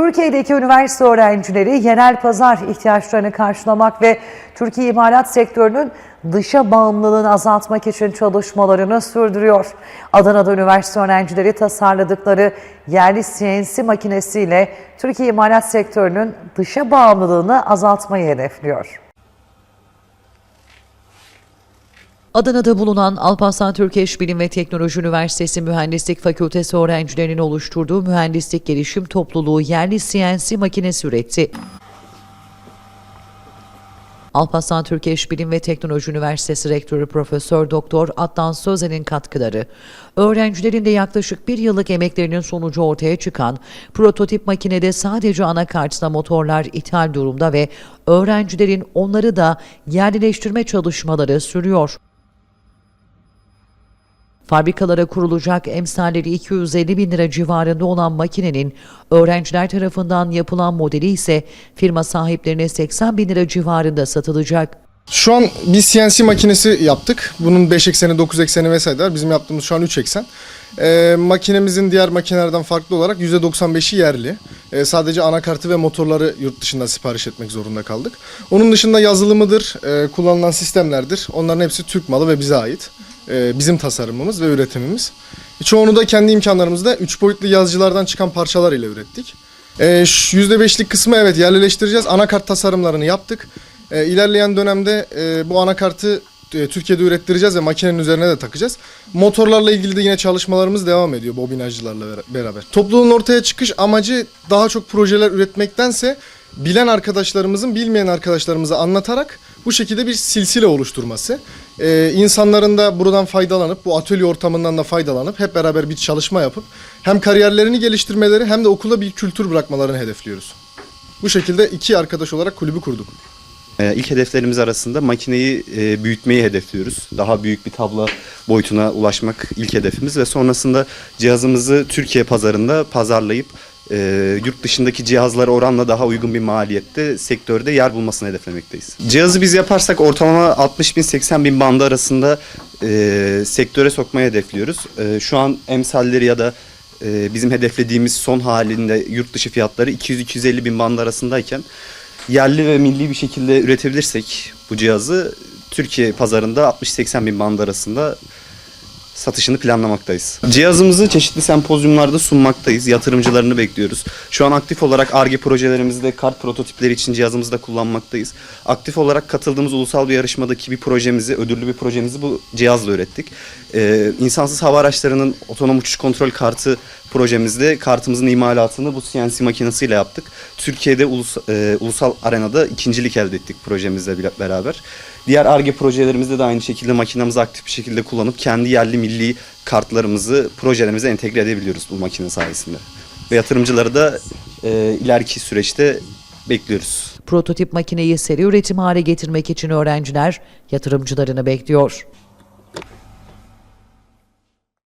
Türkiye'deki üniversite öğrencileri yerel pazar ihtiyaçlarını karşılamak ve Türkiye imalat sektörünün dışa bağımlılığını azaltmak için çalışmalarını sürdürüyor. Adana'da üniversite öğrencileri tasarladıkları yerli CNC makinesiyle Türkiye imalat sektörünün dışa bağımlılığını azaltmayı hedefliyor. Adana'da bulunan Alparslan Türkeş Bilim ve Teknoloji Üniversitesi Mühendislik Fakültesi öğrencilerinin oluşturduğu mühendislik gelişim topluluğu yerli CNC makinesi üretti. Alparslan Türkeş Bilim ve Teknoloji Üniversitesi Rektörü Profesör Doktor Adnan Sözen'in katkıları, öğrencilerin de yaklaşık bir yıllık emeklerinin sonucu ortaya çıkan prototip makinede sadece anakartla motorlar ithal durumda ve öğrencilerin onları da yerlileştirme çalışmaları sürüyor. Fabrikalara kurulacak emsalleri 250 bin lira civarında olan makinenin öğrenciler tarafından yapılan modeli ise firma sahiplerine 80 bin lira civarında satılacak. Şu an bir CNC makinesi yaptık. Bunun 5 ekseni, 9 ekseni vesaire var. Bizim yaptığımız şu an 3 eksen. Ee, makinemizin diğer makinelerden farklı olarak %95'i yerli. Ee, sadece anakartı ve motorları yurt dışında sipariş etmek zorunda kaldık. Onun dışında yazılımıdır, e, kullanılan sistemlerdir. Onların hepsi Türk malı ve bize ait. Ee, bizim tasarımımız ve üretimimiz. Çoğunu da kendi imkanlarımızda 3 boyutlu yazıcılardan çıkan parçalar ile ürettik. Şu %5'lik kısmı evet yerlileştireceğiz. Anakart tasarımlarını yaptık. Ee, ilerleyen dönemde e, bu anakartı e, Türkiye'de ürettireceğiz ve makinenin üzerine de takacağız. Motorlarla ilgili de yine çalışmalarımız devam ediyor bobinajcılarla bera- beraber. Topluluğun ortaya çıkış amacı daha çok projeler üretmektense bilen arkadaşlarımızın bilmeyen arkadaşlarımıza anlatarak bu şekilde bir silsile oluşturması. Ee, insanların da buradan faydalanıp bu atölye ortamından da faydalanıp hep beraber bir çalışma yapıp hem kariyerlerini geliştirmeleri hem de okula bir kültür bırakmalarını hedefliyoruz. Bu şekilde iki arkadaş olarak kulübü kurduk. Ee, İlk hedeflerimiz arasında makineyi e, büyütmeyi hedefliyoruz. Daha büyük bir tablo boyutuna ulaşmak ilk hedefimiz ve sonrasında cihazımızı Türkiye pazarında pazarlayıp e, yurt dışındaki cihazlara oranla daha uygun bir maliyette sektörde yer bulmasını hedeflemekteyiz. Cihazı biz yaparsak ortalama 60 bin 80 bin bandı arasında e, sektöre sokmayı hedefliyoruz. E, şu an emsalleri ya da e, bizim hedeflediğimiz son halinde yurt dışı fiyatları 200-250 bin bandı arasındayken yerli ve milli bir şekilde üretebilirsek bu cihazı Türkiye pazarında 60-80 bin band arasında satışını planlamaktayız. Cihazımızı çeşitli sempozyumlarda sunmaktayız. Yatırımcılarını bekliyoruz. Şu an aktif olarak ARGE projelerimizde kart prototipleri için cihazımızı da kullanmaktayız. Aktif olarak katıldığımız ulusal bir yarışmadaki bir projemizi, ödüllü bir projemizi bu cihazla ürettik. Ee, insansız hava araçlarının otonom uçuş kontrol kartı projemizde kartımızın imalatını bu CNC makinesiyle yaptık. Türkiye'de ulus, e, ulusal arenada ikincilik elde ettik projemizle beraber. Diğer ARGE projelerimizde de aynı şekilde makinemizi aktif bir şekilde kullanıp kendi yerli milli kartlarımızı projelerimize entegre edebiliyoruz bu makine sayesinde. Ve yatırımcıları da e, ileriki süreçte bekliyoruz. Prototip makineyi seri üretim hale getirmek için öğrenciler yatırımcılarını bekliyor.